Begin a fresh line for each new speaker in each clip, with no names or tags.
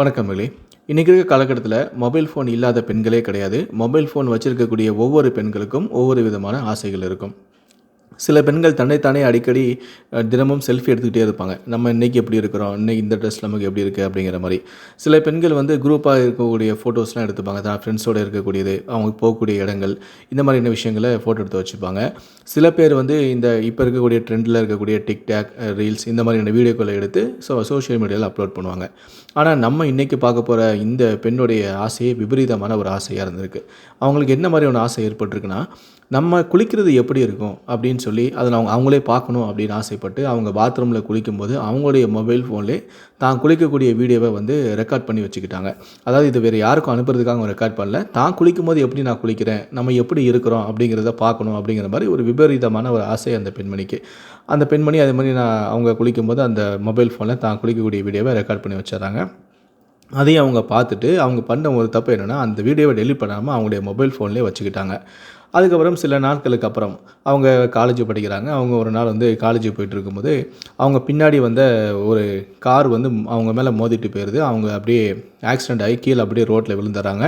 வணக்கங்களே இன்றைக்கி இருக்க காலகட்டத்தில் மொபைல் ஃபோன் இல்லாத பெண்களே கிடையாது. மொபைல் ஃபோன் வச்சுருக்கக்கூடிய ஒவ்வொரு பெண்களுக்கும் ஒவ்வொரு விதமான ஆசைகள் இருக்கும். சில பெண்கள் தன்னைத்தானே அடிக்கடி தினமும் செல்ஃபி எடுத்துக்கிட்டே இருப்பாங்க. நம்ம இன்றைக்கி எப்படி இருக்கிறோம்? இன்னைக்கு இந்த ட்ரெஸ் நமக்கு எப்படி இருக்குது அப்படிங்கிற மாதிரி. சில பெண்கள் வந்து குரூப்பாக இருக்கக்கூடிய ஃபோட்டோஸ்லாம் எடுத்துப்பாங்க. தான் ஃப்ரெண்ட்ஸோடு இருக்கக்கூடியது அவங்க போகக்கூடிய இடங்கள் இந்த மாதிரியான விஷயங்களை ஃபோட்டோ எடுத்து வச்சுப்பாங்க. சில பேர் வந்து இந்த இப்போ இருக்கக்கூடிய ட்ரெண்டில் இருக்கக்கூடிய டிக்டாக் ரீல்ஸ் இந்த மாதிரியான வீடியோக்களை எடுத்து ஸோ சோஷியல் மீடியாவில் அப்லோட் பண்ணுவாங்க. ஆனால் நம்ம இன்றைக்கி பார்க்க போகிற இந்த பெண்ணுடைய ஆசையே விபரீதமான ஒரு ஆசையாக இருந்திருக்கு. அவங்களுக்கு என்ன மாதிரியான ஆசை ஏற்பட்டிருக்குன்னா நம்ம குளிக்கிறது எப்படி இருக்கும் அப்படின்னு சொல்லி அதில் அவங்க அவங்களே பார்க்கணும் அப்படின்னு ஆசைப்பட்டு அவங்க பாத்ரூமில் குளிக்கும்போது அவங்களுடைய மொபைல் ஃபோன்லேயே தான் குளிக்கக்கூடிய வீடியோவை வந்து ரெக்கார்ட் பண்ணி வச்சுக்கிட்டாங்க. அதாவது இது வேறு யாருக்கும் அனுப்புறதுக்காக அவங்க ரெக்கார்ட் பண்ணல. தான் குளிக்கும்போது எப்படி நான் குளிக்கிறேன்? நம்ம எப்படி இருக்கிறோம் அப்படிங்கிறத பார்க்கணும் அப்படிங்கிற மாதிரி ஒரு விபரீதமான ஒரு ஆசை அந்த பெண்மணிக்கு. அந்த பெண்மணி அதே மாதிரி நான் அவங்க குளிக்கும்போது அந்த மொபைல் ஃபோனில் தான் குளிக்கக்கூடிய வீடியோவை ரெக்கார்ட் பண்ணி வச்சிடறாங்க. அதையும் அவங்க பார்த்துட்டு அவங்க பண்ண ஒரு தப்பு என்னென்னா அந்த வீடியோவை டெலிட் பண்ணாமல் அவங்களுடைய மொபைல் ஃபோன்லேயே வச்சுக்கிட்டாங்க. அதுக்கப்புறம் சில நாட்களுக்கு அப்புறம் அவங்க காலேஜ் படிக்கிறாங்க. அவங்க ஒரு நாள் வந்து காலேஜ் போயிட்டு இருக்கும்போது அவங்க பின்னாடி வந்த ஒரு கார் வந்து அவங்க மேலே மோதிட்டு போயிடுது அவங்க அப்படியே ஆக்சிடென்ட் ஆகி கீழே அப்படியே ரோட்டில் விழுந்துடுறாங்க.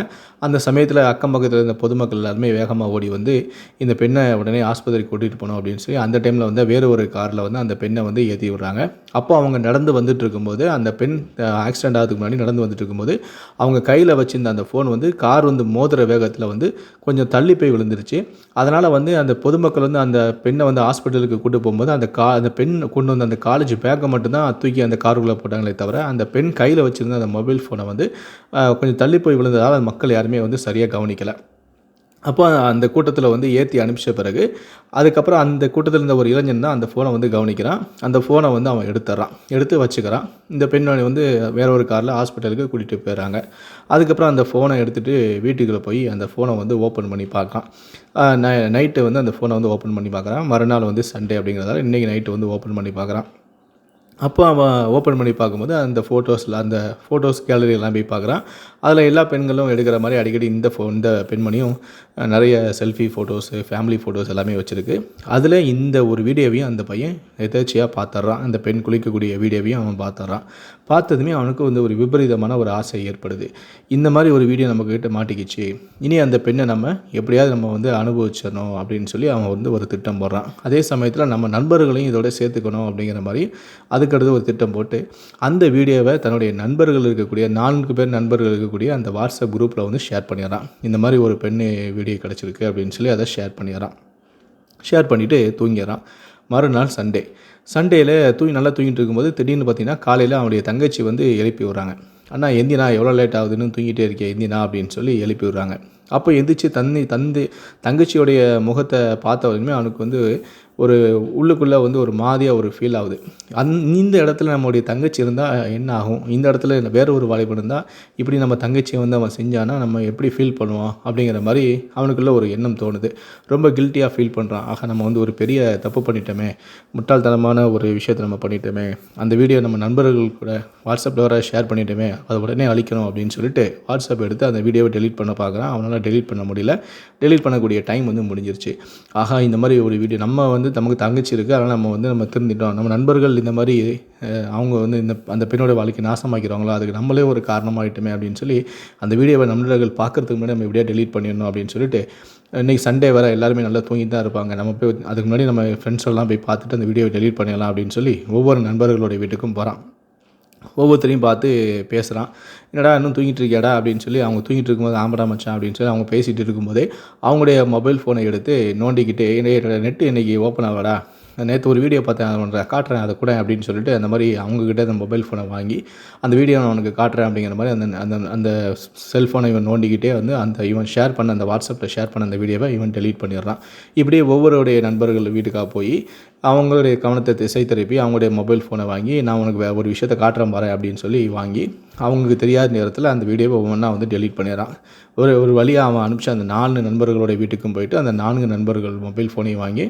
அந்த சமயத்தில் அக்கம் பக்கத்தில் இருந்த பொதுமக்கள் எல்லாருமே வேகமாக ஓடி வந்து இந்த பெண்ணை உடனே ஆஸ்பத்திரிக்கு கூட்டிகிட்டு போனோம் அப்படின்னு சொல்லி அந்த டைமில் வந்து வேறு ஒரு காரில் வந்து அந்த பெண்ணை வந்து ஏற்றி விடுறாங்க. அப்போ அவங்க நடந்து வந்துட்டு இருக்கும்போது அந்த பெண் ஆக்சிடென்ட் ஆகிறதுக்கு முன்னாடி நடந்து வந்துட்டு இருக்கும்போது அவங்க கையில் வச்சிருந்த அந்த ஃபோன் வந்து கார் வந்து மோதுற வேகத்தில் வந்து கொஞ்சம் தள்ளி போய் விழுந்துருச்சு. அதனால் வந்து அந்த பொதுமக்கள் வந்து அந்த பெண்ணை வந்து ஹாஸ்பிட்டலுக்கு கூட்டு போகும்போது அந்த கா அந்த பெண் கொண்டு வந்து அந்த காலேஜ் பேக்கை மட்டும்தான் தூக்கி அந்த காருக்குள்ளே போட்டாங்களே தவிர அந்த பெண் கையில் வச்சுருந்த அந்த மொபைல் ஃபோனை வந்து கொஞ்சம் தள்ளி போய் விழுந்ததால் அந்த மக்கள் யாருமே வந்து சரியாக கவனிக்கலை. அப்போ அந்த கூட்டத்தில் வந்து ஏற்றி அனுப்பிச்ச பிறகு அதுக்கப்புறம் அந்த கூட்டத்தில் இருந்த ஒரு இளைஞன் தான் அந்த ஃபோனை வந்து கவனிக்கிறான். அந்த ஃபோனை வந்து அவன் எடுத்துட்றான் எடுத்து வச்சுக்கிறான். இந்த பெண்ணை வந்து வேற ஒரு காரில் ஹாஸ்பிட்டலுக்கு கூட்டிகிட்டு போயிடுறாங்க அதுக்கப்புறம் அந்த ஃபோனை எடுத்துகிட்டு வீட்டுக்குள்ளே போய் அந்த ஃபோனை வந்து ஓப்பன் பண்ணி பார்க்கலாம் நைட்டு வந்து அந்த ஃபோனை வந்து ஓப்பன் பண்ணி பார்க்குறான். மறுநாள் வந்து சண்டே அப்படிங்கிறதால இன்றைக்கி நைட்டு வந்து ஓப்பன் பண்ணி பார்க்குறான். அப்போ அவன் ஓப்பன் பண்ணி பார்க்கும்போது அந்த ஃபோட்டோஸில் அந்த ஃபோட்டோஸ் கேலரி எல்லாம் போய் பார்க்குறான். அதில் எல்லா பெண்களும் எடுக்கிற மாதிரி அடிக்கடி இந்த ஃபோ இந்த பெண்மணியும் நிறைய செல்ஃபி ஃபோட்டோஸு ஃபேமிலி ஃபோட்டோஸ் எல்லாமே வச்சுருக்கு. அதில் இந்த ஒரு வீடியோவையும் அந்த பையன் எதேச்சியாக பார்த்துட்றான் அந்த பெண் குளிக்கக்கூடிய வீடியோவையும் அவன் பார்த்துட்றான் பார்த்ததுமே அவனுக்கு வந்து ஒரு விபரீதமான ஒரு ஆசை ஏற்படுது. இந்த மாதிரி ஒரு வீடியோ நம்மக்கிட்ட மாட்டிக்கிச்சு. இனி அந்த பெண்ணை நம்ம எப்படியாவது நம்ம வந்து அனுபவிச்சிடணும் அப்படின்னு சொல்லி அவன் வந்து ஒரு திட்டம் போடுறான். அதே சமயத்தில் நம்ம நண்பர்களையும் இதோட சேர்த்துக்கணும் அப்படிங்கிற மாதிரி அதுக்கடுத்து ஒரு திட்டம் போட்டு அந்த வீடியோவை தன்னுடைய நண்பர்கள் இருக்கக்கூடிய நான்கு பேர் நண்பர்கள் இருக்கக்கூடிய அந்த வாட்ஸ்அப் குரூப்பில் வந்து ஷேர் பண்ணிடுறான். இந்த மாதிரி ஒரு பெண்ணு வீடியோ கிடச்சிருக்கு அப்படின்னு சொல்லி அதை ஷேர் பண்ணிடுறான். ஷேர் பண்ணிவிட்டு தூங்கிடுறான். மறுநாள் சண்டே. சண்டேயில் தூங்கி நல்லா தூங்கிட்டு இருக்கும்போது திடீர்னு பார்த்தீங்கன்னா காலையில் அவனுடைய தங்கச்சி வந்து எழுப்பி விட்றாங்க. அண்ணா எந்தினா எவ்வளோ லேட் ஆகுதுன்னு தூங்கிட்டே இருக்கேன் எந்தினா அப்படின்னு சொல்லி எழுப்பி விட்றாங்க. அப்போ எந்திரிச்சு தந்தி தந்து தங்கச்சியோடைய முகத்தை பார்த்த வரைக்குமே அவனுக்கு வந்து ஒரு உள்ளுக்குள்ளே வந்து ஒரு மாதிரியாக ஒரு ஃபீல் ஆகுது. அந் இந்த இடத்துல நம்மளுடைய தங்கச்சி இருந்தால் என்ன ஆகும்? இந்த இடத்துல வேற ஒரு வாலிபன் இருந்தால் இப்படி நம்ம தங்கச்சியை வந்து அவன் செஞ்சானா நம்ம எப்படி ஃபீல் பண்ணுவான்? அப்படிங்கிற மாதிரி அவனுக்குள்ள ஒரு எண்ணம் தோணுது. ரொம்ப கில்ட்டியாக ஃபீல் பண்ணுறான் ஆக நம்ம வந்து ஒரு பெரிய தப்பு பண்ணிட்டோமே. முட்டாள்தனமான ஒரு விஷயத்தை நம்ம பண்ணிட்டோமே. அந்த வீடியோ நம்ம நண்பர்கள் கூட வாட்ஸ்அப்பில் வர ஷேர் பண்ணிட்டோமே. அதை உடனே அழிக்கணும் அப்படின்னு சொல்லிட்டு வாட்ஸ்அப் எடுத்து அந்த வீடியோவை டெலீட் பண்ண பார்க்குறான். அவனால் டெலீட் பண்ண முடியல. டெலீட் பண்ணக்கூடிய டைம் வந்து முடிஞ்சிருச்சு. ஆஹா இந்த மாதிரி ஒரு வீடியோ நம்ம வந்து நமக்கு தங்கச்சி இருக்குது அதனால் நம்ம வந்து நம்ம திருந்திட்டோம். நம்ம நண்பர்கள் இந்த மாதிரி அவங்க வந்து இந்த அந்த பெண்ணோட வாழ்க்கை நாசமாக்கிறாங்களோ அதுக்கு நம்மளே ஒரு காரணமாகிட்டுமே அப்படின்னு சொல்லி அந்த வீடியோவை நண்பர்கள் பார்க்குறதுக்கு முன்னாடி நம்ம எப்படியா டெலீட் பண்ணிடணும் அப்படின்னு சொல்லிட்டு இன்றைக்கி சண்டே வர எல்லாருமே நல்லா தூங்கிட்டு தான் இருப்பாங்க. நம்ம போய் அதுக்கு முன்னாடி நம்ம ஃப்ரெண்ட்ஸ் எல்லாம் போய் பார்த்துட்டு அந்த வீடியோவை டெலீட் பண்ணிடலாம் அப்படின்னு சொல்லி ஒவ்வொரு நண்பர்களுடைய வீட்டுக்கும் போகிறான் ஒவ்வொருத்தரையும் பார்த்து பேசுகிறான் என்னடா இன்னும் தூங்கிட்டு இருக்கியாடா அப்படின்னு சொல்லி அவங்க தூங்கிட்டு இருக்கும்போது ஆம்படா மச்சான் அப்படின்னு சொல்லி அவங்க பேசிகிட்டு இருக்கும்போதே அவங்களுடைய மொபைல் ஃபோனை எடுத்து நோண்டிக்கிட்டு என்னோட நெட்டு இன்றைக்கி ஓப்பன் ஆகாடா நேற்று ஒரு வீடியோ பார்த்தேன் அவனை காட்டுறேன் அதை கூட அப்படின்னு சொல்லிட்டு அந்த மாதிரி அவங்கக்கிட்ட அந்த மொபைல் ஃபோனை வாங்கி அந்த வீடியோ நான் உனக்கு காட்டுறேன் அப்படிங்கிற மாதிரி அந்த அந்த அந்த செல்ஃபோனை இவன் நோண்டிக்கிட்டே வந்து அந்த இவன் ஷேர் பண்ண அந்த வாட்ஸ்அப்பில் ஷேர் பண்ண அந்த வீடியோவை இவன் டெலீட் பண்ணிடுறான். இப்படியே ஒவ்வொருடைய நண்பர்கள் வீட்டுக்காக போய் அவங்களுடைய கவனத்தை திசை திருப்பி அவங்களுடைய மொபைல் ஃபோனை வாங்கி நான் உனக்கு ஒரு விஷயத்தை காட்டுறேன் பாரு அப்படின்னு சொல்லி வாங்கி அவங்களுக்கு தெரியாத நேரத்தில் அந்த வீடியோவை ஒவ்வொன்றா வந்து டெலீட் பண்ணிடுறான். ஒரு ஒரு வழியாக அவன் அனுப்பிச்சு அந்த நான்கு நண்பர்களோட வீட்டுக்கும் போயிட்டு அந்த நான்கு நண்பர்கள் மொபைல் ஃபோனையும் வாங்கி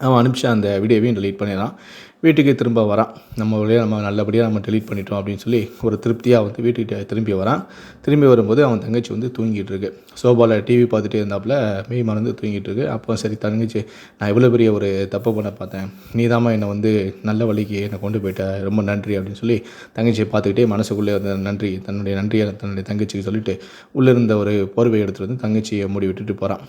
அவன் அனுப்பிச்ச அந்த வீடியோவையும் டெலீட் பண்ணிடலாம். வீட்டுக்கு திரும்ப வரான். நம்ம வழியாக நம்ம நல்லபடியாக நம்ம டெலீட் பண்ணிட்டோம் அப்படின்னு சொல்லி ஒரு திருப்தியாக வந்து வீட்டுக்கு திரும்பி வரான். திரும்பி வரும்போது அவன் தங்கச்சி வந்து தூங்கிட்டு இருக்கு. சோபாவில் டிவி பார்த்துட்டே இருந்தாப்புல மெய் மறந்து தூங்கிட்டு இருக்கு. அப்போ சரி தங்கச்சி நான் இவ்வளோ பெரிய ஒரு தப்பு பண்ண பார்த்தேன். நீ என்னை வந்து நல்ல வழிக்கு என்னை கொண்டு போயிட்ட. ரொம்ப நன்றி அப்படின்னு சொல்லி தங்கச்சியை பார்த்துக்கிட்டே மனசுக்குள்ளே அந்த நன்றி தன்னுடைய நன்றியை தன்னுடைய தங்கச்சிக்கு சொல்லிட்டு உள்ளே இருந்த ஒரு போர்வை எடுத்துகிட்டு வந்து தங்கச்சியை மூடி விட்டுட்டு போகிறான்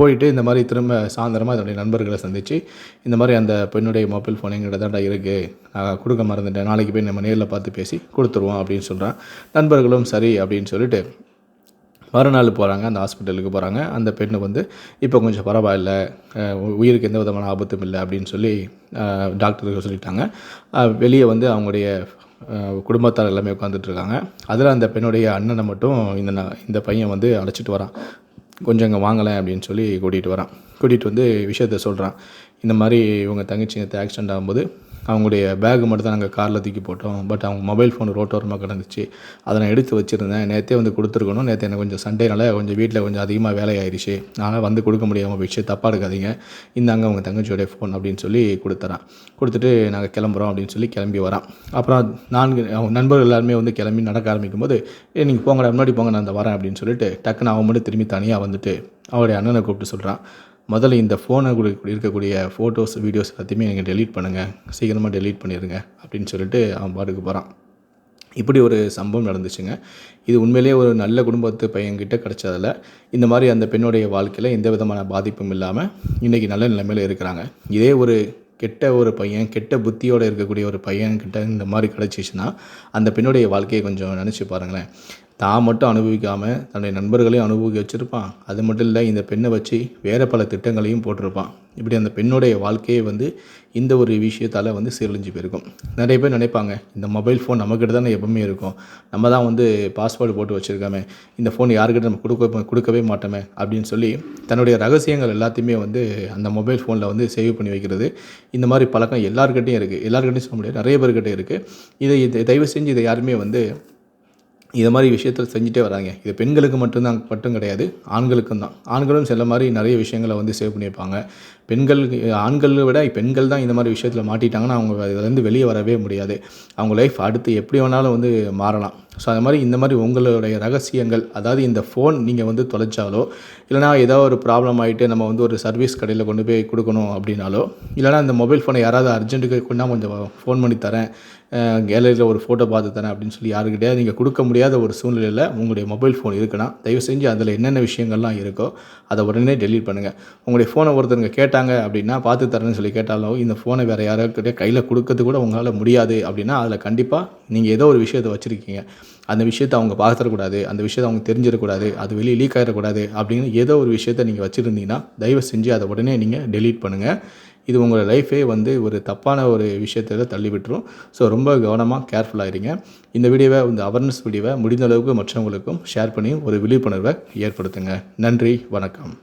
போயிட்டு இந்த மாதிரி திரும்ப சாயந்தரமாக தன்னுடைய நண்பர்களை சந்தித்து இந்த மாதிரி அந்த பெண்ணுடைய மொபைல் ஃபோனுங்கிறத எங்கிட்ட இருக்குது நான் கொடுக்க மறந்துட்டேன். நாளைக்கு போய் நம்ம நேரில் பார்த்து பேசி கொடுத்துருவோம் அப்படின்னு சொல்கிறான் நண்பர்களும் சரி அப்படின்னு சொல்லிட்டு மறுநாள் போகிறாங்க அந்த ஹாஸ்பிட்டலுக்கு போகிறாங்க அந்த பெண்ணு வந்து இப்போ கொஞ்சம் பரவாயில்ல. உயிருக்கு எந்த விதமான ஆபத்தும் இல்லை. அப்படின்னு சொல்லி டாக்டருக்கு டாக்டர்கள் சொல்லிட்டாங்க. வெளியே வந்து அவங்களுடைய குடும்பத்தார் எல்லாமே உட்காந்துட்ருக்காங்க அதில் அந்த பெண்ணுடைய அண்ணனை மட்டும் இந்த இந்த பையன் வந்து அழைச்சிட்டு வரான். கொஞ்சம் இங்கே வாங்கலை அப்படின்னு சொல்லி கூட்டிகிட்டு வரான். கூட்டிகிட்டு வந்து விஷயத்த சொல்கிறான் இந்த மாதிரி இவங்க தங்கச்சி நேற்று ஆக்சிடெண்ட் ஆகும்போது அவங்களுடைய பேக் மட்டும் தான் நாங்கள் காரில் தூக்கி போட்டோம். பட் அவங்க மொபைல் ஃபோன் ரோட்டோரமாக கிடந்துச்சு. அதை நான் எடுத்து வச்சுருந்தேன். நேற்றே வந்து கொடுத்துருக்கணும். நேற்று எனக்கு கொஞ்சம் சண்டேனால கொஞ்சம் வீட்டில் கொஞ்சம் அதிகமாக வேலையாயிருச்சு அதனால் வந்து கொடுக்க முடியாமல் போயிடுச்சு. தப்பாக எடுக்காதீங்க. இந்தாங்க அவங்க தங்கச்சியோடைய ஃபோன் அப்படின்னு சொல்லி கொடுத்துறான். கொடுத்துட்டு நாங்கள் கிளம்புறோம் அப்படின்னு சொல்லி கிளம்பி வரான். அப்புறம் நான்கு அவங்க நண்பர்கள் எல்லாருமே வந்து கிளம்பி நடக்க ஆரம்பிக்கும் போது ஏ நீங்கள் போங்கடா முன்னாடி போங்க நான் அந்த வரேன் அப்படின்னு சொல்லிட்டு டக்குன்னு அவன் மட்டும் திரும்பி தனியாக வந்துட்டு அவருடைய அண்ணனை கூப்பிட்டு சொல்கிறான் முதல்ல இந்த ஃபோனை இருக்கக்கூடிய ஃபோட்டோஸ் வீடியோஸ் எல்லாத்தையுமே நீங்கள் டெலீட் பண்ணுங்கள் சீக்கிரமாக டெலீட் பண்ணிடுங்க அப்படின்னு சொல்லிட்டு அவன் பாட்டுக்கு போகிறான் இப்படி ஒரு சம்பவம் நடந்துச்சுங்க. இது உண்மையிலேயே ஒரு நல்ல குடும்பத்து பையன்கிட்ட கிடைச்சதில் இந்த மாதிரி அந்த பெண்ணுடைய வாழ்க்கையில் எந்த விதமான பாதிப்பும் இல்லாமல் இன்றைக்கி நல்ல நிலைமையில் இருக்கிறாங்க. இதே ஒரு கெட்ட ஒரு பையன் கெட்ட புத்தியோடு இருக்கக்கூடிய ஒரு பையன்கிட்ட இந்த மாதிரி கிடச்சிச்சுன்னா அந்த பெண்ணுடைய வாழ்க்கையை கொஞ்சம் நினச்சி பாருங்களேன். தான் மட்டும் அனுபவிக்காமல் தன்னுடைய நண்பர்களையும் அனுபவிக்க வச்சுருப்பான். அது மட்டும் இல்லை இந்த பெண்ணை வச்சு வேறு பல திட்டங்களையும் போட்டிருப்பான். இப்படி அந்த பெண்ணுடைய வாழ்க்கையே வந்து இந்த ஒரு விஷயத்தால் வந்து சீரழிஞ்சு போயிருக்கும். நிறைய பேர் நினைப்பாங்க இந்த மொபைல் ஃபோன் நம்மக்கிட்ட தானே எப்பவுமே இருக்கும். நம்ம தான் வந்து பாஸ்வேர்டு போட்டு வச்சுருக்காமே இந்த ஃபோன் யாருக்கிட்ட நம்ம கொடுக்க கொடுக்கவே மாட்டோமே அப்படின்னு சொல்லி தன்னுடைய ரகசியங்கள் எல்லாத்தையுமே வந்து அந்த மொபைல் ஃபோனில் வந்து சேவ் பண்ணி வைக்கிறது இந்த மாதிரி பழக்கம் எல்லாருக்கிட்டையும் இருக்குது எல்லாருக்கிட்டையும் சொல்ல முடியாது நிறைய பேர்கிட்ட இருக்குது இதை இதை தயவு செஞ்சு இதை யாருமே வந்து இதை மாதிரி விஷயத்தில் செஞ்சுட்டே வராங்க. இது பெண்களுக்கு மட்டும்தான் மட்டும் கிடையாது ஆண்களுக்கும் தான். ஆண்களும் சில மாதிரி நிறைய விஷயங்களை வந்து சேவ் பண்ணியிருப்பாங்க. பெண்கள் ஆண்களை விட பெண்கள் தான் இந்த மாதிரி விஷயத்தில் மாட்டிட்டாங்கன்னா அவங்க அதுலேருந்து வெளியே வரவே முடியாது. அவங்க லைஃப் அடுத்து எப்படி வேணாலும் வந்து மாறலாம். ஸோ அது மாதிரி இந்த மாதிரி உங்களுடைய ரகசியங்கள் அதாவது இந்த ஃபோன் நீங்கள் வந்து தொலைச்சாலோ இல்லைனா ஏதோ ஒரு ப்ராப்ளம் ஆகிட்டு நம்ம வந்து ஒரு சர்வீஸ் கடையில் கொண்டு போய் கொடுக்கணும் அப்படின்னாலோ இல்லைனா இந்த மொபைல் ஃபோனை யாராவது அர்ஜென்ட்டுக்கு கொண்டா கொஞ்சம் ஃபோன் பண்ணி தரேன் கேலரியில் ஒரு ஃபோட்டோ பார்த்து தரேன் அப்படின்னு சொல்லி யாருக்கிட்டையாவது நீங்கள் கொடுக்க முடியாத ஒரு சூழ்நிலையில் உங்களுடைய மொபைல் ஃபோன் இருக்குன்னா தயவு செஞ்சு அதில் என்னென்ன விஷயங்கள்லாம் இருக்கோ அதை உடனே டெலீட் பண்ணுங்கள் உங்களுடைய ஃபோனை ஒருத்தருங்க கேட்டாங்க அப்படின்னா பார்த்து தரேன்னு சொல்லி கேட்டாலும் இந்த ஃபோனை வேறு யாராக்கிட்டே கையில் கொடுக்கறது கூட உங்களால் முடியாது அப்படின்னா அதில் கண்டிப்பாக நீங்கள் ஏதோ ஒரு விஷயத்தை வச்சுருக்கீங்க. அந்த விஷயத்தை அவங்க பார்த்துடக்கூடாது அந்த விஷயத்தை அவங்க தெரிஞ்சிடக்கூடாது அது வெளியே லீக் ஆகிடக்கூடாது அப்படின்னு ஏதோ ஒரு விஷயத்தை நீங்கள் வச்சுருந்தீங்கன்னா தயவு செஞ்சு அதை உடனே நீங்கள் டெலீட் பண்ணுங்கள் இது உங்களோட லைஃபே வந்து ஒரு தப்பான ஒரு விஷயத்தில் தள்ளி விட்டுரும் ஸோ ரொம்ப கவனமாக கேர்ஃபுல்லாக இருங்க இந்த வீடியோவை இந்த அவேர்னஸ் வீடியோவை முடிந்த அளவுக்கு மற்றவங்களுக்கும் ஷேர் பண்ணி ஒரு விழிப்புணர்வை ஏற்படுத்துங்க. நன்றி வணக்கம்.